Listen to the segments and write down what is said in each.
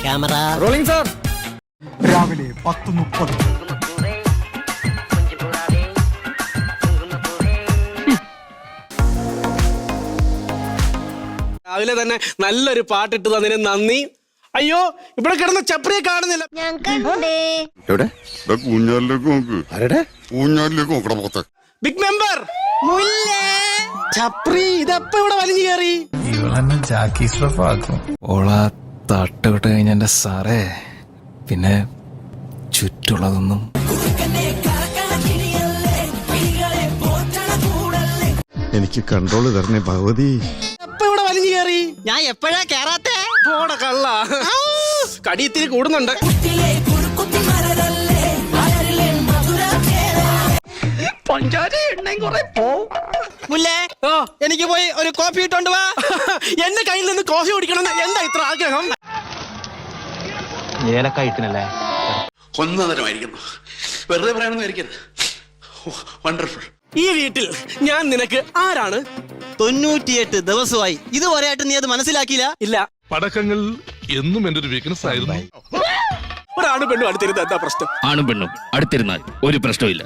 Camera rolling sir രാവിലെ പത്ത് മുപ്പത് രാവിലെ തന്നെ നല്ലൊരു പാട്ടിട്ട് തന്നതിന് നന്ദി. അയ്യോ ഇവിടെ കിടന്ന ചപ്രിയെ കാണുന്നില്ല. ബിഗ് മെമ്പർ ചപ്രി ഇതപ്പ ഇവിടെ വലിഞ്ഞു കയറി? ഇവളെന്നെ ജാക്കി ഓള തട്ടുവിട്ട് കഴിഞ്ഞ എന്റെ സാറേ പിന്നെ ചുറ്റുള്ളതൊന്നും. എനിക്ക് കൺട്രോൾ തരണേ ഭഗവതി. എപ്പ ഇവിടെ വലിഞ്ഞു കയറി? ഞാൻ എപ്പോഴാ കേറാത്തേ? പോട കള്ള. കടിയത്തിരി കൂടുന്നുണ്ട്. മുല്ലേ ഓ എനിക്ക് പോയി ഒരു കോഫി ഇട്ടോണ്ട് വാ. എന്റെ കയ്യിൽ നിന്ന് കോഫി കുടിക്കണം എന്താ ഇത്ര ആഗ്രഹം? ഏലക്കയറ്റിനല്ലേ ഒന്നതരമായിരിക്കുന്നു വെറുതെ പറയാനൊന്നും ആയിരിക്കരുത്. വണ്ടർഫുൾ ഈ വീട്ടിൽ ഞാൻ നിനക്ക് ആരാണ്? തൊണ്ണൂറ്റിയെട്ട് ദിവസമായി. ഇതുവരെയായിട്ട് നീ അത് മനസ്സിലാക്കിയില്ല? ഇല്ല. പടക്കങ്ങൾ എന്നും എന്റെ ഒരു വീക്ക്നെസ് ആയിരുന്നു. ഒരാണും പെണ്ണും അടുത്തിരുന്ന എന്താ പ്രശ്നം? ആണും പെണ്ണും അടുത്തിരുന്നാൽ ഒരു പ്രശ്നമില്ല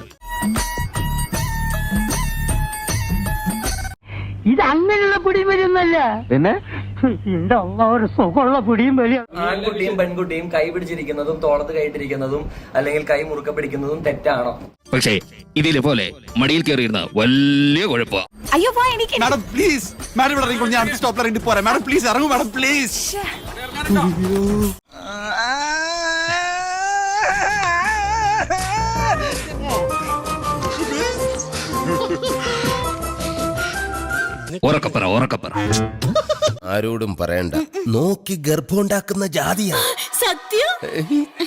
ഇത് അങ്ങനെയുള്ള പിടി വരുന്നല്ല പിന്നെ? എന്റെ അമ്മ ഒരു സുഖമുള്ള പിടിയും വലിയ ആൺകുട്ടിയും പെൺകുട്ടിയും കൈ പിടിച്ചിരിക്കുന്നതും തോളത്ത് കൈയിട്ടിരിക്കുന്നതും അല്ലെങ്കിൽ കൈ മുറുക്ക പിടിക്കുന്നതും തെറ്റാണോ? പക്ഷേ ഇതിലെ പോലെ മടിയിൽ കയറിയിരുന്ന വലിയ കുഴപ്പ അയ്യോ വാ എനിക്ക് മാഡം പ്ലീസ് മാഡം ഇവിടെ ഇറങ്ങിക്കോളൂ ഞാൻ അടുത്ത സ്റ്റോപ്പിൽ ഇറങ്ങിട്ട് പോരാം. മാഡം പ്ലീസ് ഇറങ്ങും മാഡം പ്ലീസ് ഉറക്കപ്പറ ഉറക്കപ്പറ ആരോടും പറയണ്ട. നോക്കി ഗർഭമുണ്ടാക്കുന്ന ജാതിയാ. സത്യം?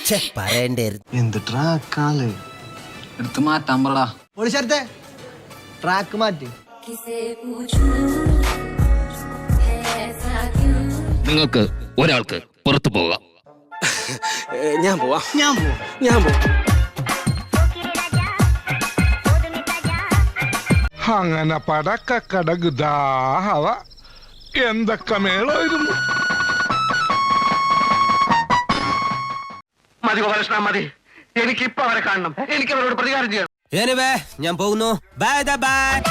ഛെ, പറയണ്ടായിരുന്നു എന്തിട്ടാ കാൽ എടുത്ത് മാറ്റാൻ പറടാ. ട്രാക്ക് മാറ്റി. നിങ്ങൾക്ക് ഒരാൾക്ക് പുറത്തു പോകാം. ഞാൻ പോവാ. ഞാൻ പോവാ. ഞാൻ പോവാ. അങ്ങനെ പടക്ക കടകുദാഹവ എന്തൊക്കെ മേളായിരുന്നു? മതി ഗോപാലകൃഷ്ണ മതി. എനിക്ക് ഇപ്പൊ അവരെ കാണണം. എനിക്ക് അവരോട് പ്രതികാരം ചെയ്യണം. ഞാൻ പോകുന്നു. Bye bye